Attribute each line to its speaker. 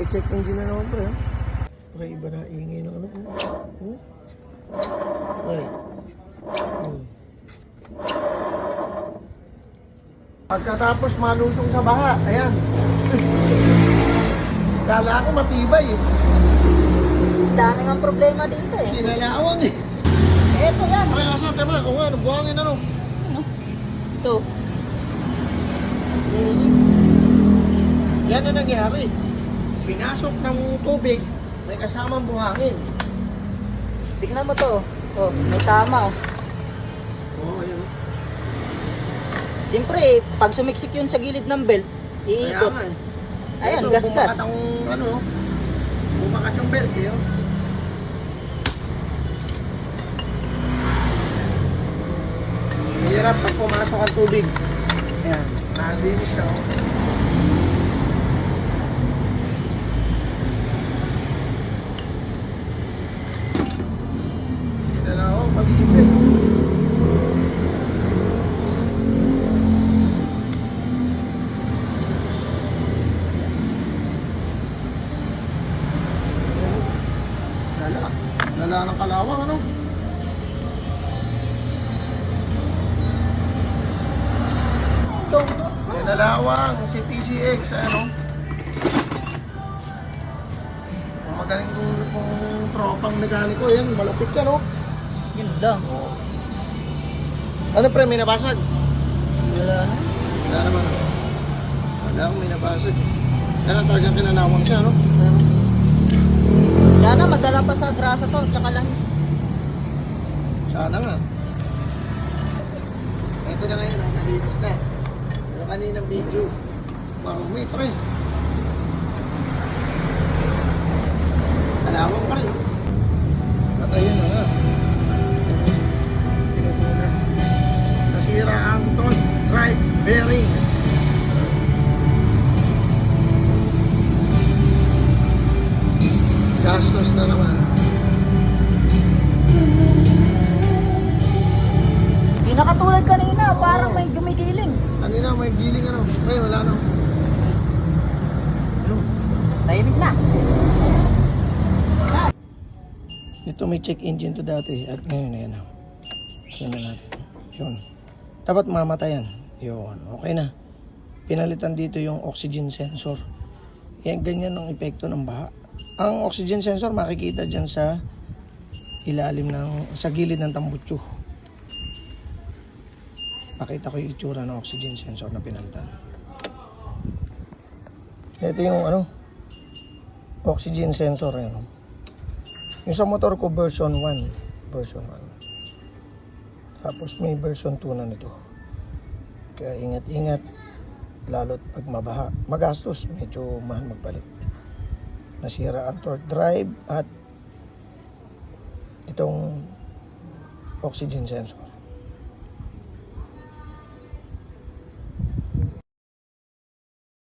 Speaker 1: i-check engine na naman pre. Pre, iba na ingay ng ano. Oh. Oh. Pre. Oh. Pagkatapos malusong sa baha, ayan. Kala ko matibay eh.
Speaker 2: Dami ng problema dito eh.
Speaker 1: Kinalawang eh.
Speaker 2: Eto yan.
Speaker 1: Pre, asa, tema, kung ano, buhangin ano.
Speaker 2: Ito.
Speaker 1: Yan na nangyari. Pinasok ng tubig, may kasamang buhangin.
Speaker 2: Tignan mo to. Oh, may tama oh.
Speaker 1: Oo, oh, ayun.
Speaker 2: Siyempre, eh, pag sumiksik yun sa gilid ng belt, iikot.
Speaker 1: nga eh.
Speaker 2: Ayan,
Speaker 1: Ito,
Speaker 2: gas-gas.
Speaker 1: Bumakat ang, ano, bumakat yung belt eh. oh. Hirap pag pumasok ang tubig. Ayan, nalinis siya. Oh. Ito na ako, pag-ibig. Lala. Lala ano? May dalawang si PCX, ano? Magaling kong tropang mekaniko, yan, malapit ka, no?
Speaker 2: Yun lang.
Speaker 1: Ano pre, may nabasag?
Speaker 2: Wala na.
Speaker 1: Wala naman. Wala akong may nabasag. Yan ang talagang kinanawang siya, no?
Speaker 2: Wala na, madala pa sa grasa to, tsaka langis.
Speaker 1: Sana nga. Ito na ngayon, ang nalinis na. Yung kaninang video. Marumi pa rin. Kalawang drive bearing. Gastos na naman.
Speaker 2: Di nakatulad kanina, parang may gumigiling.
Speaker 1: Kanina may giling ano. Pre, wala na. Ano?
Speaker 2: Tahimik na.
Speaker 1: Ito may check engine to dati at ngayon ayan. Yun na natin. Yun. Dapat mamatayan. Yun. Okay na. Pinalitan dito yung oxygen sensor. Yan, ganyan ang epekto ng baha. Ang oxygen sensor makikita dyan sa ilalim ng, sa gilid ng tambutso. Pakita ko yung itsura ng oxygen sensor na pinalitan. Ito yung ano, oxygen sensor. Yan. Yung sa motor ko version 1. Version 1. Tapos may version 2 na nito. Kaya ingat-ingat. Lalo't pag mabaha. Magastos. Medyo mahal magpalit. Nasira ang torque drive at itong oxygen sensor.